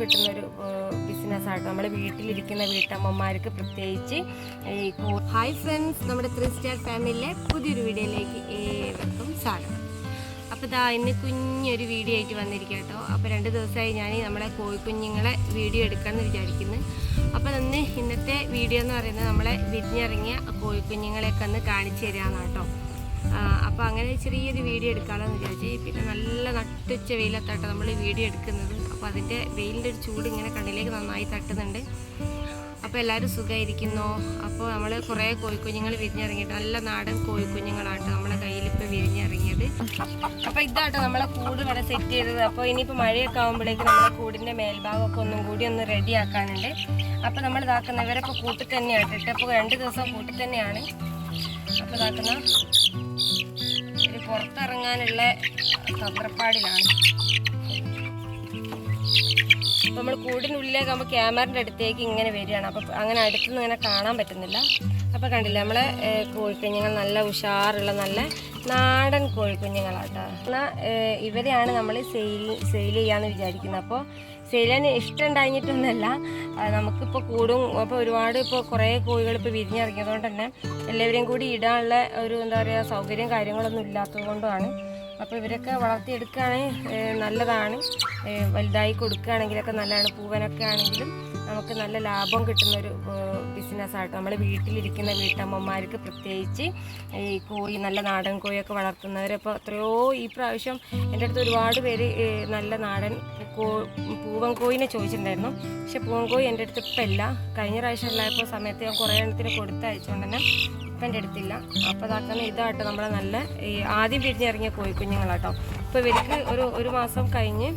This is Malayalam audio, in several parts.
കിട്ടുന്നൊരു ബിസിനസ്സായിട്ട് നമ്മുടെ വീട്ടിലിരിക്കുന്ന വീട്ടമ്മമാർക്ക് പ്രത്യേകിച്ച് ഈ ഹായ് ഫ്രണ്ട്സ് നമ്മുടെ ത്രീ സ്റ്റാർ ഫാമിലിയിലെ പുതിയൊരു വീഡിയോയിലേക്ക് ഏവർക്കും സ്വാഗതം. അപ്പോൾ ഇതാ ഇന്ന് കുഞ്ഞൊരു വീഡിയോ ആയിട്ട് വന്നിരിക്കുക കേട്ടോ അപ്പോൾ രണ്ട് ദിവസമായി ഞാൻ നമ്മളെ കോഴിക്കുഞ്ഞുങ്ങളെ വീഡിയോ എടുക്കാമെന്ന് വിചാരിക്കുന്നു. അപ്പോൾ ഇന്ന് ഇന്നത്തെ വീഡിയോ എന്ന് പറയുന്നത് നമ്മളെ വിരിഞ്ഞിറങ്ങിയ കോഴിക്കുഞ്ഞുങ്ങളെയൊക്കെ ഒന്ന് കാണിച്ചു തരാമെന്നാണ് കേട്ടോ അപ്പോൾ അങ്ങനെ ചെറിയൊരു വീഡിയോ എടുക്കാമെന്ന് വിചാരിച്ചു. പിന്നെ നല്ല നട്ടുച്ച വെയിലത്താട്ടോ നമ്മൾ വീഡിയോ എടുക്കുന്നത്. അപ്പോൾ അതിന്റെ വെയിലിന്റെ ഒരു ചൂട് ഇങ്ങനെ കണ്ണിലേക്ക് നന്നായി തട്ടുന്നുണ്ട്. അപ്പോൾ എല്ലാവരും സുഖമായിരിക്കുന്നു അപ്പോൾ നമ്മൾ കുറേ കോഴിക്കുഞ്ഞുങ്ങൾ വിരിഞ്ഞിറങ്ങിയിട്ട് നല്ല നാടൻ കോഴിക്കുഞ്ഞുങ്ങളാട്ടോ നമ്മളെ കയ്യിൽ ഇപ്പോൾ വിരിഞ്ഞിറങ്ങിയത്. അപ്പോൾ ഇതാട്ടോ നമ്മളെ കൂട് വരെ സെറ്റ് ചെയ്തത്. അപ്പോൾ ഇനിയിപ്പോൾ മഴയൊക്കെ ആകുമ്പോഴേക്കും നമ്മളെ കൂടിന്റെ മേൽഭാഗമൊക്കെ ഒന്നും കൂടി ഒന്ന് റെഡി ആക്കാനുണ്ട് അപ്പോൾ നമ്മൾ ഇതാക്കുന്നവരൊക്കെ കൂട്ടിൽ തന്നെയാണ് ഇട്ടപ്പോൾ രണ്ട് ദിവസം കൂട്ടിൽ തന്നെയാണ്. അപ്പോൾ ഇതാക്കുന്ന പുറത്തിറങ്ങാനുള്ള തന്ത്രപ്പാടിലാണ്. നമ്മൾ കൂടിനുള്ളിലേക്ക് ആകുമ്പോൾ ക്യാമറന്റെ അടുത്തേക്ക് ഇങ്ങനെ വരികയാണ്. അപ്പോൾ അങ്ങനെ അടുത്തുനിന്ന് ഇങ്ങനെ കാണാൻ പറ്റുന്നില്ല. അപ്പോൾ കണ്ടില്ല നമ്മളെ കോഴിക്കുഞ്ഞുങ്ങൾ നല്ല ഉഷാറുള്ള നല്ല നാടൻ കോഴിക്കുഞ്ഞുങ്ങളാട്ടോ. എന്നാൽ ഇവരെയാണ് നമ്മൾ സെയിൽ സെയിൽ ചെയ്യാമെന്ന് വിചാരിക്കുന്നത്. അപ്പോൾ സെയിൽ ചെയ്യാൻ ഇഷ്ടം ഉണ്ടായിട്ടൊന്നുമല്ല നമുക്കിപ്പോൾ കൂടും അപ്പോൾ ഒരുപാട് ഇപ്പോൾ കുറേ കോഴികൾ ഇപ്പോൾ വിരിഞ്ഞിറങ്ങിയതുകൊണ്ട് തന്നെ എല്ലാവരെയും കൂടി ഇടാനുള്ള ഒരു എന്താ പറയുക സൗകര്യം കാര്യങ്ങളൊന്നും ഇല്ലാത്തത് കൊണ്ടുമാണ്. അപ്പോൾ ഇവരൊക്കെ വളർത്തിയെടുക്കുകയാണെങ്കിൽ നല്ലതാണ്. വലുതായി കൊടുക്കുകയാണെങ്കിലൊക്കെ നല്ലതാണ്. പൂവനൊക്കെ ആണെങ്കിലും നമുക്ക് നല്ല ലാഭം കിട്ടുന്നൊരു ബിസിനസ്സായിട്ട് നമ്മൾ വീട്ടിലിരിക്കുന്ന വീട്ടമ്മമാർക്ക് പ്രത്യേകിച്ച് ഈ കോഴി നല്ല നാടൻ കോഴിയൊക്കെ വളർത്തുന്നവരപ്പോൾ എത്രയോ ഈ പ്രാവശ്യം എന്റെ അടുത്ത് ഒരുപാട് പേര് നല്ല നാടൻ കോ പൂവൻ കോഴിനെ ചോദിച്ചിട്ടുണ്ടായിരുന്നു. പക്ഷെ പൂവൻ കോഴി എന്റെ അടുത്ത് ഇപ്പം ഇല്ല. കഴിഞ്ഞ പ്രാവശ്യം ഉള്ളപ്പോൾ സമയത്ത് ഞാൻ കുറേ എണ്ണത്തിന് കൊടുത്തയച്ചുകൊണ്ട് തന്നെ ഇപ്പം എന്റെ അടുത്തില്ല അപ്പോൾ അതാക്കുന്ന ഇതാട്ടോ നമ്മളെ നല്ല ഈ ആദ്യം പിരിഞ്ഞിറങ്ങിയ കോഴിക്കുഞ്ഞുങ്ങളാട്ടോ. ഇപ്പോൾ ഇവർക്ക് ഒരു ഒരു മാസം കഴിഞ്ഞ്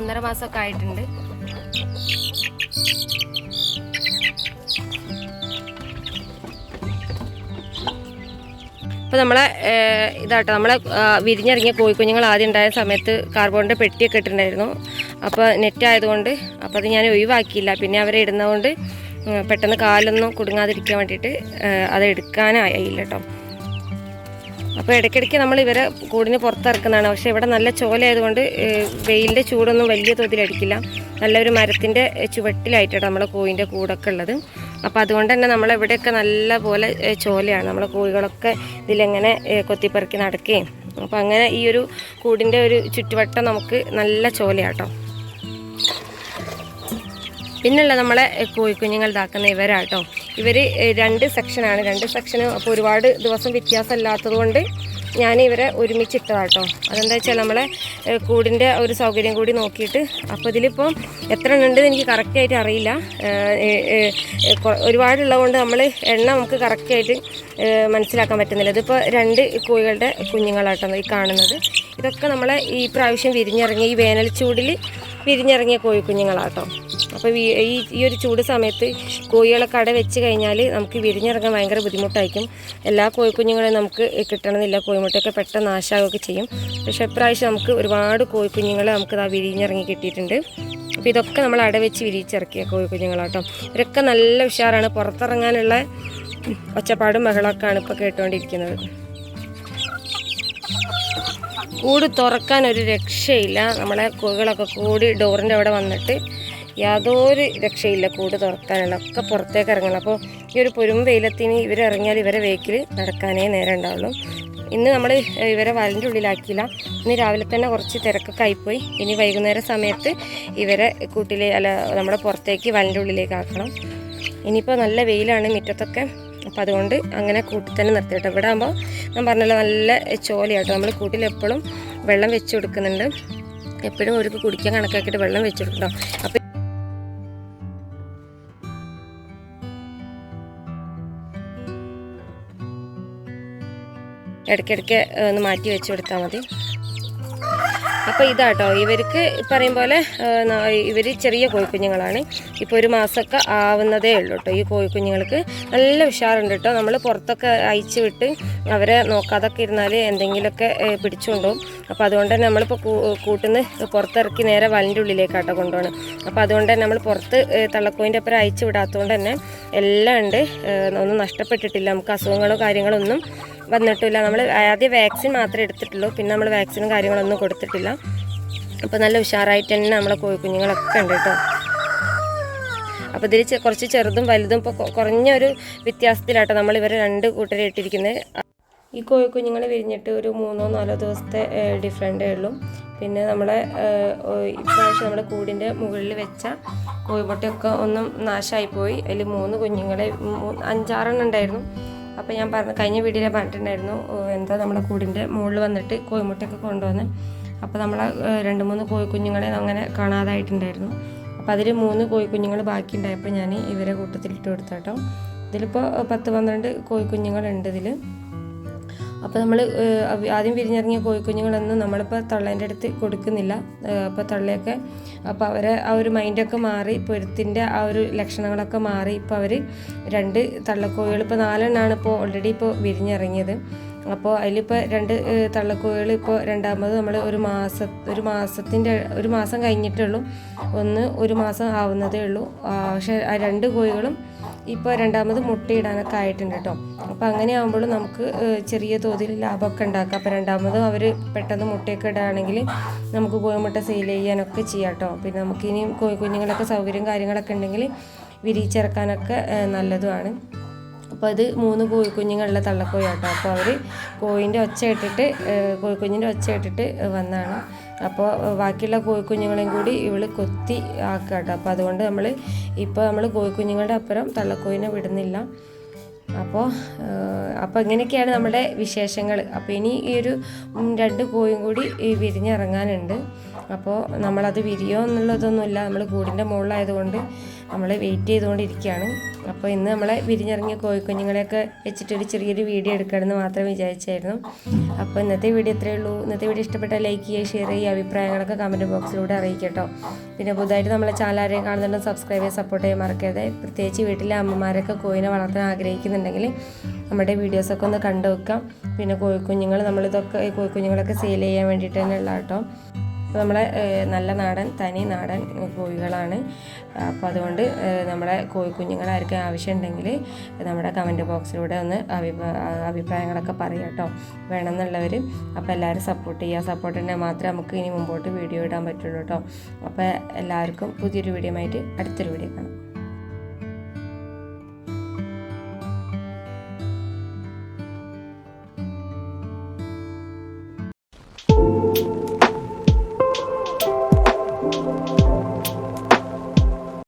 ഒന്നര മാസമൊക്കെ ആയിട്ടുണ്ട്. അപ്പോൾ നമ്മളെ ഇതാട്ടോ നമ്മളെ വിരിഞ്ഞിറങ്ങിയ കോഴിക്കുഞ്ഞുങ്ങൾ ആദ്യം ഉണ്ടായ സമയത്ത് കാർബോണിന്റെ പെട്ടിയൊക്കെ ഇട്ടിട്ടുണ്ടായിരുന്നു. അപ്പോൾ നെറ്റ് ആയതുകൊണ്ട് അപ്പോൾ അത് ഞാൻ ഒഴിവാക്കിയില്ല. പിന്നെ അവരെ ഇടുന്നതുകൊണ്ട് പെട്ടെന്ന് കാലൊന്നും കുടുങ്ങാതിരിക്കാൻ വേണ്ടിയിട്ട് അത് എടുക്കാനായില്ല കേട്ടോ അപ്പോൾ ഇടയ്ക്കിടയ്ക്ക് നമ്മൾ ഇവരെ കൂടിന് പുറത്തിറക്കുന്നതാണ്. പക്ഷേ ഇവിടെ നല്ല ചോലയായതുകൊണ്ട് വെയിലിന്റെ ചൂടൊന്നും വലിയ തോതിൽ അടിക്കില്ല. നല്ലൊരു മരത്തിന്റെ ചുവട്ടിലായിട്ടാണ് നമ്മളെ കോഴിന്റെ കൂടൊക്കെ ഉള്ളത്. അപ്പോൾ അതുകൊണ്ട് തന്നെ നമ്മളിവിടെയൊക്കെ നല്ല പോലെ ചോലയാണ്. നമ്മളെ കോഴികളൊക്കെ ഇതിലെങ്ങനെ കൊത്തിപ്പെറുക്കി നടക്കുകയും. അപ്പോൾ അങ്ങനെ ഈ ഒരു കൂടിന്റെ ഒരു ചുറ്റുവട്ടം നമുക്ക് നല്ല ചോലയാട്ടോ. പിന്നുള്ള നമ്മളെ കോഴി കോഴിക്കുഞ്ഞുങ്ങൾ ഇതാക്കുന്ന ഇവരാട്ടോ. ഇവർ രണ്ട് സെക്ഷനാണ് രണ്ട് സെക്ഷനും അപ്പോൾ ഒരുപാട് ദിവസം വ്യത്യാസമില്ലാത്തത് കൊണ്ട് ഞാൻ ഇവരെ ഒരുമിച്ചിട്ടതാട്ടോ. അതെന്താ വെച്ചാൽ നമ്മളെ കൂടിന്റെ ഒരു സൗകര്യം കൂടി നോക്കിയിട്ട് അപ്പോൾ ഇതിലിപ്പോൾ എത്ര ഉണ്ട് എനിക്ക് കറക്റ്റായിട്ട് അറിയില്ല. ഒരുപാടുള്ളത് കൊണ്ട് നമ്മൾ എണ്ണ നമുക്ക് കറക്റ്റായിട്ട് മനസ്സിലാക്കാൻ പറ്റുന്നില്ല. ഇതിപ്പോൾ രണ്ട് കോഴികളുടെ കുഞ്ഞുങ്ങളാട്ടോ ഈ കാണുന്നത്. ഇതൊക്കെ നമ്മളെ ഈ പ്രാവശ്യം വിരിഞ്ഞിറങ്ങിയ ഈ വേനൽ ചൂടിൽ വിരിഞ്ഞിറങ്ങിയ കോഴിക്കുഞ്ഞുങ്ങളാട്ടോ അപ്പോൾ ഈ ഈ- ഒരു ചൂട് സമയത്ത് കോഴികളെ കട വെച്ച് കഴിഞ്ഞാൽ നമുക്ക് വിരിഞ്ഞിറങ്ങാൻ ഭയങ്കര ബുദ്ധിമുട്ടായിരിക്കും. എല്ലാ കോഴിക്കുഞ്ഞുങ്ങളെയും നമുക്ക് കിട്ടണമെന്നില്ല. കോഴിമുട്ടയൊക്കെ പെട്ടെന്ന് നാശമാവുകയൊക്കെ ചെയ്യും. പക്ഷെ ഇപ്രാവശ്യം നമുക്ക് ഒരുപാട് കോഴിക്കുഞ്ഞുങ്ങളെ നമുക്ക് ആ വിരിഞ്ഞിറങ്ങി കിട്ടിയിട്ടുണ്ട്. അപ്പോൾ ഇതൊക്കെ നമ്മൾ അട വെച്ച് വിരിച്ചിറക്കിയ കോഴിക്കുഞ്ഞുങ്ങളാട്ടോ ഇവരൊക്കെ നല്ല ഉഷാറാണ്. പുറത്തിറങ്ങാനുള്ള ഒച്ചപ്പാടും ബഹളമൊക്കെയാണ് ഇപ്പോൾ കേട്ടുകൊണ്ടിരിക്കുന്നത്. കൂട് തുറക്കാൻ ഒരു രക്ഷയില്ല. നമ്മളെ കോഴികളൊക്കെ കൂടി ഡോറിന്റെ അവിടെ വന്നിട്ട് യാതൊരു രക്ഷയില്ല കൂട് തുറക്കാനുള്ള. ഒക്കെ പുറത്തേക്ക് ഇറങ്ങണം. അപ്പോൾ ഈ ഒരു പൊരും വെയിലത്തിന് ഇവരിറങ്ങിയാൽ ഇവരെ വേക്കിൽ നടക്കാനേ നേരം ഉണ്ടാവുള്ളൂ. ഇന്ന് നമ്മൾ ഇവരെ വലന്റെ ഉള്ളിലാക്കിയില്ല. ഇന്ന് രാവിലെ തന്നെ കുറച്ച് തിരക്കൊക്കെ ആയിപ്പോയി. ഇനി വൈകുന്നേര സമയത്ത് ഇവരെ കൂട്ടിലെ അല്ല നമ്മുടെ പുറത്തേക്ക് വലന്റെ ഉള്ളിലേക്ക് ആക്കണം. ഇനിയിപ്പോൾ നല്ല വെയിലാണ് മുറ്റത്തൊക്കെ. അപ്പോൾ അതുകൊണ്ട് അങ്ങനെ കൂട്ടിൽ തന്നെ നിർത്തിയിട്ട്. ഇവിടെ ആകുമ്പോൾ ഞാൻ പറഞ്ഞല്ലോ നല്ല ചോലയാട്ടോ. നമ്മൾ കൂട്ടിൽ എപ്പോഴും വെള്ളം വെച്ച് കൊടുക്കുന്നുണ്ട്. എപ്പോഴും ഒരു കുടിക്കാൻ കണക്കാക്കിയിട്ട് വെള്ളം വെച്ച് കൊടുക്കണം? അപ്പോൾ ഇടയ്ക്കിടയ്ക്ക് ഒന്ന് മാറ്റി വെച്ച് കൊടുത്താൽ മതി. അപ്പോൾ ഇതാട്ടോ ഇവർക്ക് പറയും പോലെ ഇവർ ചെറിയ കോഴിക്കുഞ്ഞുങ്ങളാണ്. ഇപ്പോൾ ഒരു മാസമൊക്കെ ആവുന്നതേ ഉള്ളൂ കേട്ടോ ഈ കോഴിക്കുഞ്ഞുങ്ങൾക്ക്. നല്ല ഉഷാറുണ്ട് കേട്ടോ നമ്മൾ പുറത്തൊക്കെ അയച്ചു വിട്ട് അവരെ നോക്കാതൊക്കെ ഇരുന്നാൽ എന്തെങ്കിലുമൊക്കെ പിടിച്ചുകൊണ്ടുപോകും. അപ്പോൾ അതുകൊണ്ട് തന്നെ നമ്മളിപ്പോൾ കൂട്ടുന്ന പുറത്തിറക്കി നേരെ വലിന്റെ ഉള്ളിലേക്കാട്ടോ കൊണ്ടുപോകണം അപ്പോൾ അതുകൊണ്ട് തന്നെ നമ്മൾ പുറത്ത് തള്ളക്കോയിന്റെ അപ്പുറം അയച്ചു വിടാത്തതുകൊണ്ട് തന്നെ എല്ലാം ഉണ്ട്. ഒന്നും നഷ്ടപ്പെട്ടിട്ടില്ല. നമുക്ക് അസുഖങ്ങളോ കാര്യങ്ങളോ ഒന്നും വന്നിട്ടില്ല. നമ്മൾ ആദ്യം വാക്സിൻ മാത്രമേ എടുത്തിട്ടുള്ളൂ. പിന്നെ നമ്മൾ വാക്സിനും കാര്യങ്ങളൊന്നും കൊടുത്തിട്ടില്ല. അപ്പോൾ നല്ല ഉഷാറായിട്ട് തന്നെ നമ്മളെ കോഴിക്കുഞ്ഞുങ്ങളൊക്കെ ഉണ്ട് കേട്ടോ. അപ്പോൾ ഇതിൽ കുറച്ച് ചെറുതും വലുതും ഇപ്പോൾ കുറഞ്ഞ ഒരു വ്യത്യാസത്തിലാട്ടോ നമ്മൾ ഇവരെ രണ്ട് കൂട്ടരെ ഇട്ടിരിക്കുന്നത് ഈ കോഴിക്കുഞ്ഞുങ്ങൾ വിരിഞ്ഞിട്ട് ഒരു മൂന്നോ നാലോ ദിവസത്തെ ഡിഫറന്റേ ഉള്ളൂ. പിന്നെ നമ്മളെ ഇപ്രാവശ്യം നമ്മുടെ കൂടിന്റെ മുകളിൽ വെച്ച കോഴിമുട്ടയൊക്കെ ഒന്നും നാശമായിപ്പോയി അതിൽ മൂന്ന് കുഞ്ഞുങ്ങളെ അഞ്ചാറെണ്ണം ഉണ്ടായിരുന്നു. അപ്പോൾ ഞാൻ പറഞ്ഞു കഴിഞ്ഞ വീഡിയോയിൽ പറഞ്ഞിട്ടുണ്ടായിരുന്നു എന്താ നമ്മുടെ കൂടിന്റെ മുകളിൽ വന്നിട്ട് കോഴിമുട്ടയൊക്കെ കൊണ്ടുവന്ന് അപ്പോൾ നമ്മൾ രണ്ട് മൂന്ന് കോഴിക്കുഞ്ഞുങ്ങളെ അങ്ങനെ കാണാതായിട്ടുണ്ടായിരുന്നു. അപ്പോൾ അതിൽ മൂന്ന് കോഴിക്കുഞ്ഞുങ്ങൾ ബാക്കിയുണ്ടായപ്പോൾ ഞാൻ ഇവരെ കൂട്ടത്തിലിട്ട് കൊടുത്തു കേട്ടോ ഇതിലിപ്പോൾ പത്ത് പന്ത്രണ്ട് കോഴിക്കുഞ്ഞുങ്ങളുണ്ട് ഇതിൽ അപ്പോൾ നമ്മൾ ആദ്യം പിരിഞ്ഞിറങ്ങിയ കോഴിക്കുഞ്ഞുങ്ങളൊന്നും നമ്മളിപ്പോൾ തള്ളേന്റെ അടുത്ത് കൊടുക്കുന്നില്ല. അപ്പോൾ തള്ളയൊക്കെ അപ്പോൾ അവരെ ആ ഒരു മൈൻഡൊക്കെ മാറി പൊരുത്തിന്റെ ആ ഒരു ലക്ഷണങ്ങളൊക്കെ മാറി ഇപ്പോൾ അവർ രണ്ട് തള്ളക്കോഴികൾ ഇപ്പോൾ നാലെണ്ണമാണ് ഇപ്പോൾ ഓൾറെഡി ഇപ്പോൾ വിരിഞ്ഞിറങ്ങിയത്. അപ്പോൾ അതിലിപ്പോൾ രണ്ട് തള്ളക്കോഴികൾ ഇപ്പോൾ രണ്ടാമത് നമ്മൾ ഒരു മാസ ഒരു മാസത്തിന്റെ ഒരു മാസം കഴിഞ്ഞിട്ടുള്ളൂ. ഒന്ന് ഒരു മാസം ആവുന്നതേ ഉള്ളൂ. പക്ഷേ ആ രണ്ട് കോഴികളും ഇപ്പോൾ രണ്ടാമത് മുട്ടയിടാനൊക്കെ ആയിട്ടുണ്ട് കേട്ടോ അപ്പോൾ അങ്ങനെ ആകുമ്പോഴും നമുക്ക് ചെറിയ തോതിൽ ലാഭമൊക്കെ ഉണ്ടാക്കാം. അപ്പോൾ രണ്ടാമത് അവർ പെട്ടെന്ന് മുട്ടയൊക്കെ ഇടുകയാണെങ്കിൽ നമുക്ക് കോഴിമുട്ട സെയിൽ ചെയ്യാനൊക്കെ ചെയ്യാം കേട്ടോ പിന്നെ നമുക്ക് ഇനിയും കോഴി കുഞ്ഞുങ്ങളൊക്കെ സൗകര്യം കാര്യങ്ങളൊക്കെ ഉണ്ടെങ്കിൽ വിരിയിച്ചിറക്കാനൊക്കെ നല്ലതുമാണ്. അപ്പോൾ അത് മൂന്ന് കോഴിക്കുഞ്ഞുങ്ങളുടെ തള്ളക്കോഴി കേട്ടോ അപ്പോൾ അവർ കോഴിന്റെ ഒച്ച ഇട്ടിട്ട് കോഴിക്കുഞ്ഞിന്റെ ഒച്ച ഇട്ടിട്ട് വന്നതാണ് അപ്പോൾ ബാക്കിയുള്ള കോഴിക്കുഞ്ഞുങ്ങളെയും കൂടി ഇവൾ കൊത്തി ആക്കുക കേട്ടോ അപ്പോൾ അതുകൊണ്ട് നമ്മൾ ഇപ്പോൾ നമ്മൾ കോഴിക്കുഞ്ഞുങ്ങളുടെ അപ്പുറം തള്ളക്കോഴിനെ വിടുന്നില്ല. അപ്പോൾ അപ്പോൾ ഇങ്ങനെയൊക്കെയാണ് നമ്മുടെ വിശേഷങ്ങൾ അപ്പോൾ ഇനി ഈ ഒരു രണ്ട് കോഴിയും കൂടി വിരിഞ്ഞിറങ്ങാനുണ്ട്. അപ്പോൾ നമ്മളത് വിരിയോ എന്നുള്ളതൊന്നുമില്ല. നമ്മൾ കൂടിന്റെ മുകളിലായതുകൊണ്ട് നമ്മൾ വെയിറ്റ് ചെയ്തുകൊണ്ടിരിക്കുകയാണ്. അപ്പോൾ ഇന്ന് നമ്മളെ വിരിഞ്ഞിറങ്ങിയ കോഴിക്കുഞ്ഞുങ്ങളെയൊക്കെ വെച്ചിട്ടൊരു ചെറിയൊരു വീഡിയോ എടുക്കണമെന്ന് മാത്രം വിചാരിച്ചായിരുന്നു. അപ്പോൾ ഇന്നത്തെ വീഡിയോ ഇത്രയേ ഉള്ളൂ. ഇന്നത്തെ വീഡിയോ ഇഷ്ടപ്പെട്ടാൽ ലൈക്ക് ചെയ്യുക ഷെയർ ചെയ്യുക അഭിപ്രായങ്ങളൊക്കെ കമന്റ് ബോക്സിലൂടെ അറിയിക്കട്ടോ. പിന്നെ പുതുതായിട്ട് നമ്മളെ ചാനൽ ആരെയും കാണുന്നുണ്ടെങ്കിൽ സബ്സ്ക്രൈബ് ചെയ്യാൻ സപ്പോർട്ട് ചെയ്യാൻ മറക്കരുത്. പ്രത്യേകിച്ച് വീട്ടിലെ അമ്മമാരൊക്കെ കോഴിനെ വളർത്താൻ ആഗ്രഹിക്കുന്നുണ്ടെങ്കിൽ നമ്മുടെ വീഡിയോസൊക്കെ ഒന്ന് കണ്ടു വെക്കാം പിന്നെ കോഴിക്കുഞ്ഞുങ്ങൾ നമ്മളിതൊക്കെ കോഴിക്കുഞ്ഞുങ്ങളൊക്കെ സെയിൽ ചെയ്യാൻ വേണ്ടിയിട്ട് തന്നെ ഉള്ള കേട്ടോ. അപ്പോൾ നമ്മളെ നല്ല നാടൻ തനി നാടൻ കോഴികളാണ്. അപ്പോൾ അതുകൊണ്ട് നമ്മുടെ കോഴിക്കുഞ്ഞുങ്ങളായിരിക്കും ആവശ്യമുണ്ടെങ്കിൽ നമ്മുടെ കമന്റ് ബോക്സിലൂടെ ഒന്ന് അഭിപ്രായ അഭിപ്രായങ്ങളൊക്കെ പറയാം കേട്ടോ. വേണമെന്നുള്ളവർ അപ്പോൾ എല്ലാവരും സപ്പോർട്ട് ചെയ്യുക. സപ്പോർട്ട് ഉണ്ടെങ്കിൽ മാത്രമേ നമുക്ക് ഇനി മുമ്പോട്ട് വീഡിയോ ഇടാൻ പറ്റുള്ളൂ കേട്ടോ. അപ്പോൾ എല്ലാവർക്കും പുതിയൊരു വീഡിയോ ആയിട്ട് അടുത്തൊരു വീഡിയോ കാണാം.